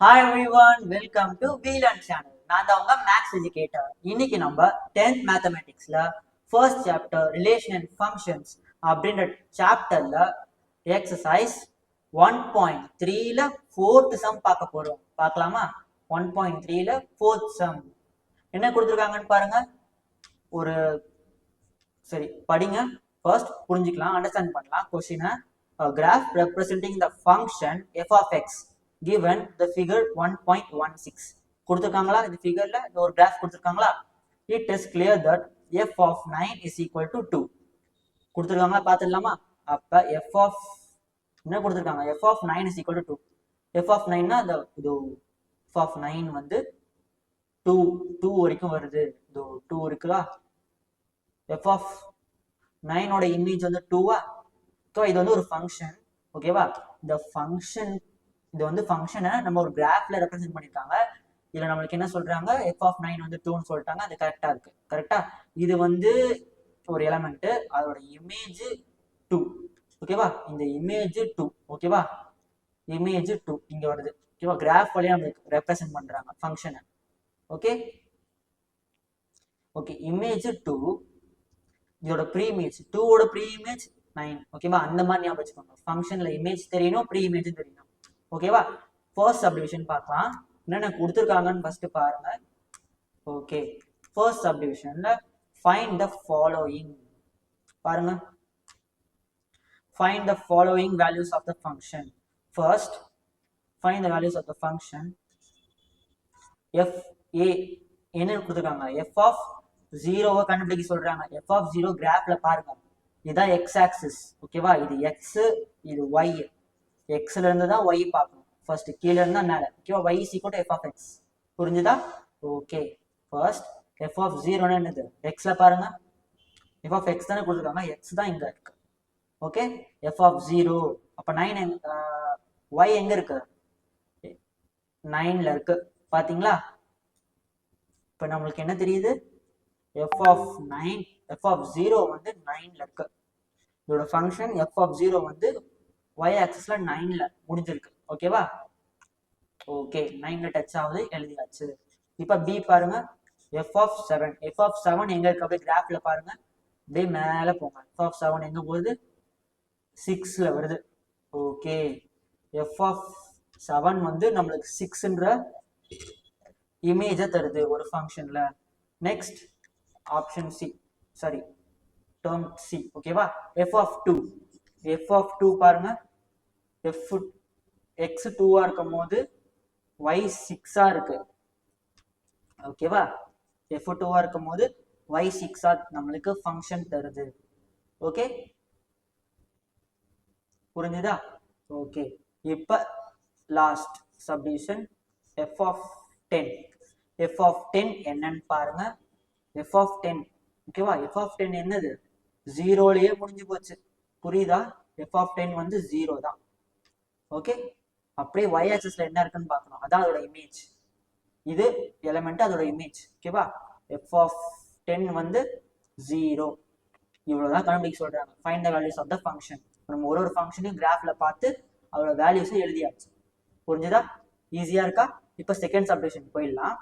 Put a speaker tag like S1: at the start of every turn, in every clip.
S1: Hi everyone welcome to வீலன் channel நான் தான் உங்க மேக்ஸ் எஜுகேட்டர் இன்னைக்கு நம்ம 10th மேத்தமெட்டிக்ஸ்ல first chapter relation and functions அப்படின்ற சாப்டர்ல எக்ஸசைஸ் ஒன் பாயிண்ட் த்ரீல ஃபோர்த் சம் பார்க்க போறோம். பார்க்கலாமா? ஒன் பாயிண்ட் த்ரீல ஃபோர்த் சம் என்ன கொடுத்துருக்காங்கன்னு பாருங்க. ஒரு சரி படிங்க. ஃபர்ஸ்ட் புரிஞ்சுக்கலாம் அண்டர்ஸ்டாண்ட் பண்ணலாம். கொஸ்டினை graph representing the function f of x given the figure one point one six கொடுத்துருக்காங்களா? இந்த ஃபிகர்ல ஒரு கிராஃப் கொடுத்துருக்காங்களா? It is clear that f of nine is equal to two கொடுத்துருக்காங்களா? பார்த்துடலாமா? அப்போ எஃப் ஆஃப் என்ன கொடுத்துருக்காங்க? F of nine is equal to two f of நைன்னா இந்த இது எஃப் ஆஃப் நைன் வந்து டூ டூ வரைக்கும் வருது. இது டூ இருக்குதா? எஃப் ஆஃப் நைனோட இமேஜ் வந்து டூவா ஸோ இது வந்து ஒரு ஃபங்க்ஷன் ஓகேவா இந்த ஃபங்க்ஷன் இது வந்து ஃபங்க்ஷனை நம்ம ஒரு கிராஃப்ல ரெப்ரசென்ட் பண்ணிருக்காங்க. இதுல நம்மளுக்கு என்ன சொல்றாங்க? எஃப் ஆஃப் நைன் வந்து டூன்னு சொல்லிட்டாங்க. அது கரெக்டா இருக்கு. கரெக்டா இது வந்து ஒரு எலமெண்ட் அதோட இமேஜ் டூ ஓகேவா இந்த இமேஜ் டூ ஓகேவா இமேஜ் டூ இங்க வருது. ஓகேவா கிராஃப் வழியா நம்மளுக்கு ரெப்ரசென்ட் பண்றாங்க ஃபங்க்ஷனை ஓகே ஓகே இமேஜ் டூ இதோட ப்ரீ இமேஜ் டூவோட ப்ரீ இமேஜ் நைன் ஓகேவா அந்த மாதிரி ஞாபகம் வச்சுக்கோங்க. ஃபங்க்ஷனில் இமேஜ் தெரியணும் ப்ரீ இமேஜ் தெரியணும். ஓகேவா? ஃபர்ஸ்ட் சப்டிவிஷன் பார்க்கலாம். என்னென்ன கொடுத்துருக்காங்கன்னு ஃபர்ஸ்ட் பாருங்க. ஓகே. ஃபர்ஸ்ட் சப்டிவிஷன்ல ஃபைண்ட் த ஃபாலோயிங் பாருங்க. Find the following values of the function first find the values of the function f A என்ன கொடுத்துருக்காங்க? எஃப் ஆஃப் ஜீரோவை கண்டுபிடிக்க சொல்றாங்க. எஃப் ஆஃப் ஜீரோ கிராஃப்ல பாருங்க. இதுதான் எக்ஸ் ஆக்சிஸ் ஓகேவா? இது எக்ஸ் இது ஒய் எக்ஸ்ல இருந்து தான் ஒய் பார்க்கணும். ஃபர்ஸ்ட் கீழே இருந்தா மேல. ஓகேவா y is equal to f of x புரிஞ்சுதா? ஓகே ஃபர்ஸ்ட் எஃப் ஆஃப் ஜீரோன்னு என்னது? எக்ஸ்ல பாருங்க. எஃப் ஆஃப் எக்ஸ் தானே கொடுத்துருக்காங்க. எக்ஸ் தான் இங்க இருக்கு. ஓகே எஃப் ஆஃப் ஜீரோ அப்ப நைன் ஒய் எங்க இருக்கு? நைன்ல இருக்கு. பாத்தீங்களா? இப்ப நம்மளுக்கு என்ன தெரியுது? F of nine f of zero வந்து நைன்ல இருக்கு. இதோட ஃபங்க்ஷன் எஃப் ஆஃப் ஜீரோ வந்து ஒய் ஆக்சஸ்ல நைன்ல முடிஞ்சிருக்கு. ஓகேவா ஓகே நைன்ல டச் ஆகுது எழுதியாச்சு. இப்ப பி பாருங்க. F of seven f of seven எங்க இருக்கு? அப்படியே கிராஃப்ல பாருங்க. அப்படியே மேல போங்க. எஃப் ஆஃப் செவன் எங்க போகுது? சிக்ஸ்ல வருது. ஓகே எஃப் ஆஃப் செவன் வந்து நம்மளுக்கு சிக்ஸ்ன்ற இமேஜை தருது ஒரு ஃபங்க்ஷன்ல next option C sorry term C ஓகேவா f of two f of two பாருங்க. எஃப் எக்ஸ் டூவா இருக்கும் போது ஒய் சிக்ஸா இருக்கு. ஓகேவா எஃப் டூவா இருக்கும் போது ஒய் சிக்ஸா நம்மளுக்கு ஃபங்க்ஷன் தருது. ஓகே புரிஞ்சுதா? ஓகே இப்ப last subdivision f of ten f of ten என்னன்னு பாருங்க. எஃப் ஆஃப் டென் ஓகேவா எஃப் ஆஃப் டென் என்னது? ஜீரோலயே முடிஞ்சு போச்சு. புரியுதா? எஃப் ஆஃப் டென் வந்து ஜீரோ தான். ஓகே அப்படியே ஒய் ஆக்சஸ்ல என்ன இருக்குன்னு பார்க்கணும். அதான் அதோட இமேஜ் இது எலமெண்ட் அதோட இமேஜ் ஓகேவா எஃப் ஆஃப் டென் வந்து ஜீரோ இவ்வளோதான் கண்டுபிடிக்க சொல்றாங்க. Find the values of the function நம்ம ஒரு ஒரு ஃபங்க்ஷனையும் கிராஃப்ல பார்த்து அதோட வேல்யூஸை எழுதியாச்சு. புரிஞ்சுதா? ஈஸியா இருக்கா? இப்போ செகண்ட் சப்டிஷன் போயிடலாம்.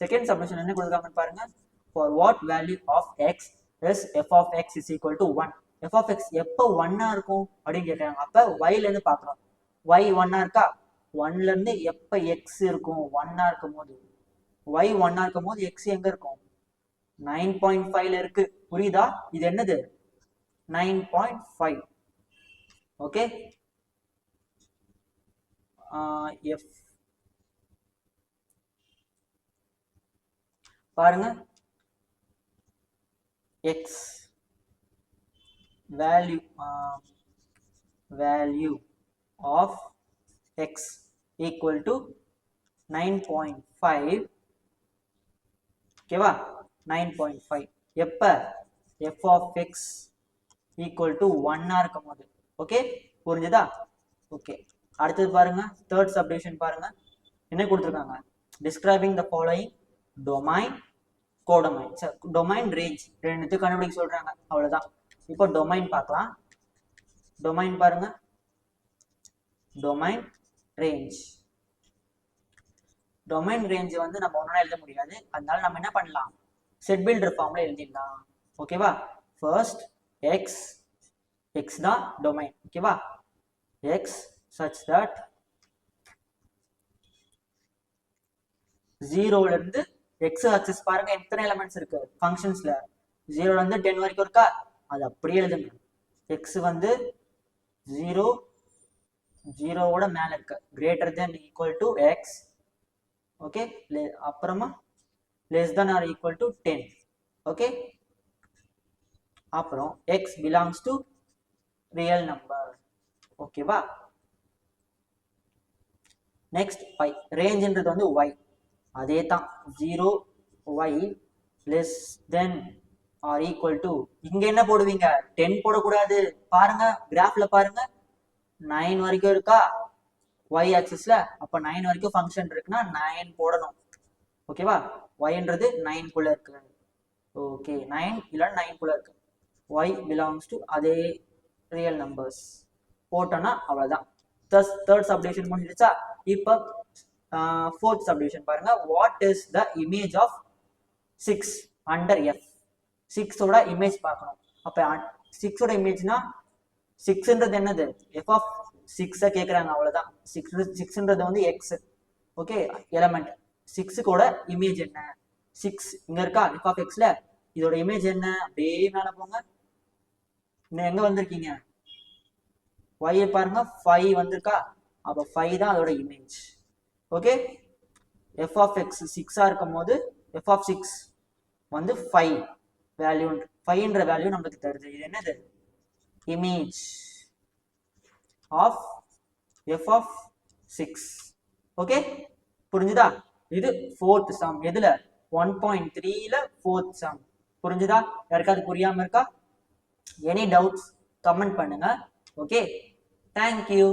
S1: செகண்ட் சப்டிஷன் என்ன கொடுக்குறாங்கன்னு பாருங்க. For what value of x is f of x is equal to one f of x எப்போ ஒன்னா இருக்கும் அப்படின்னு கேட்குறாங்க அப்போ ஒய்ல இருந்து ஒய் ஒன்னா இருக்கா? ஒன்ல இருந்து எப்போ எக்ஸ் இருக்கும்? ஒன்னா இருக்கும் போது ஒய் ஒன்னா இருக்கும் போது எக்ஸ் எங்க இருக்கும்? நைன் பாயிண்ட் ஃபைவ்ல இருக்கு. புரியுதா? இது என்னது? Nine point five okay f பாருங்க. X value uh, value of x equal to 9.5 ஓகேவா 9.5 எப்ப? f of x equal to 1 இருக்கும் போது. ஓகே புரிஞ்சுதா? ஓகே அடுத்தது பாருங்க. தேர்ட் சப்டிவிஷன் பாருங்க. என்ன கொடுத்துருக்காங்க? Describing the following domain codomain domain range ரெண்டுத்தையும் கண்டுபிடிக்க சொல்றாங்க. அவ்வளவுதான். இப்போ டொமைன் பார்க்கலாம். டொமைன் பாருங்க. டொமைன் ரேஞ்ச் டொமைன் ரேஞ்ச் வந்து நம்ம ஒன்றா எழுத முடியாது. அதனால நம்ம என்ன பண்ணலாம்? செட் பில்டர் ஃபார்ம்ல எழுதிடலாம். ஓகேவா ஃபர்ஸ்ட் எக்ஸ் எக்ஸ் தான் டொமைன் ஓகேவா எக்ஸ் சச் தட் ஜீரோல இருந்து எக்ஸ் ஆக்சஸ் பாருங்க எத்தனை எலமெண்ட்ஸ் இருக்கு? ஃபங்க்ஷன்ஸ்ல ஜீரோல இருந்து டென் வரைக்கும் இருக்கா? அது அப்படியே எழுதுங்க. எக்ஸ் வந்து ஜீரோ ஜீரோவோட மேல இருக்க. Greater than equal to x okay அப்புறமா less than or equal to ten okay அப்புறம் x belongs to real number ஓகேவா நெக்ஸ்ட் ஒய் ரேஞ்சுன்றது வந்து ஒய் அதே தான் zero y less than or equal to இங்க என்ன போடுவீங்க? டென் போடக்கூடாது. பாருங்க கிராஃப்ல பாருங்க. நைன் வரைக்கும் இருக்கா? ஒய் ஆக்சிஸ்ல அப்ப நைன் வரைக்கும் ஃபங்க்ஷன் இருக்குன்னா நைன் போடணும். ஓகேவா ஒய்ன்றது நைன் குள்ள இருக்கு. ஓகே நைன் இல்லைன்னா நைன் குள்ள இருக்கு. ஒய் பிலாங்ஸ் டு அதே ரியல் நம்பர்ஸ் போட்டோம்னா அவ்வளவுதான். தஸ் தேர்ட் சப்டிவிஷன் முடிஞ்சிருச்சா இப்போ ஃபோர்த் சப்டிவிஷன் பாருங்க. What is the image of six under f சிக்ஸோட image பார்க்கணும். அப்போ சிக்ஸோட இமேஜ்னா சிக்ஸ்ன்றது என்னது? எஃப் ஆஃப் சிக்ஸை கேட்குறாங்க அவ்வளோதான் சிக்ஸ் சிக்ஸ்ன்றது வந்து எக்ஸ் ஓகே எலமெண்ட் சிக்ஸுக்கோட இமேஜ் என்ன? சிக்ஸ் இங்கே இருக்கா? எஃப் ஆஃப் எக்ஸில் இதோட இமேஜ் என்ன? அப்படியே மேலே போங்க. இன்னும் எங்கே வந்திருக்கீங்க? ஒய் பாருங்க. ஃபைவ் வந்திருக்கா? அப்போ ஃபைவ் தான் அதோட image okay f of x சிக்ஸாக இருக்கும் போது எஃப் ஆஃப் சிக்ஸ் வந்து ஃபைவ் வேல்யூ ஃபைன்ற வேல்யூ நம்மளுக்கு தருது. இது என்னது? Image of f of six okay புரிஞ்சுதா? இது ஃபோர்த் சம் எதுல? ஒன் பாயிண்ட் த்ரீல ஃபோர்த் சம் புரிஞ்சுதா? யாருக்காவது புரியாம இருக்கா? எனி டவுட்ஸ் கமெண்ட் பண்ணுங்க. Okay thank you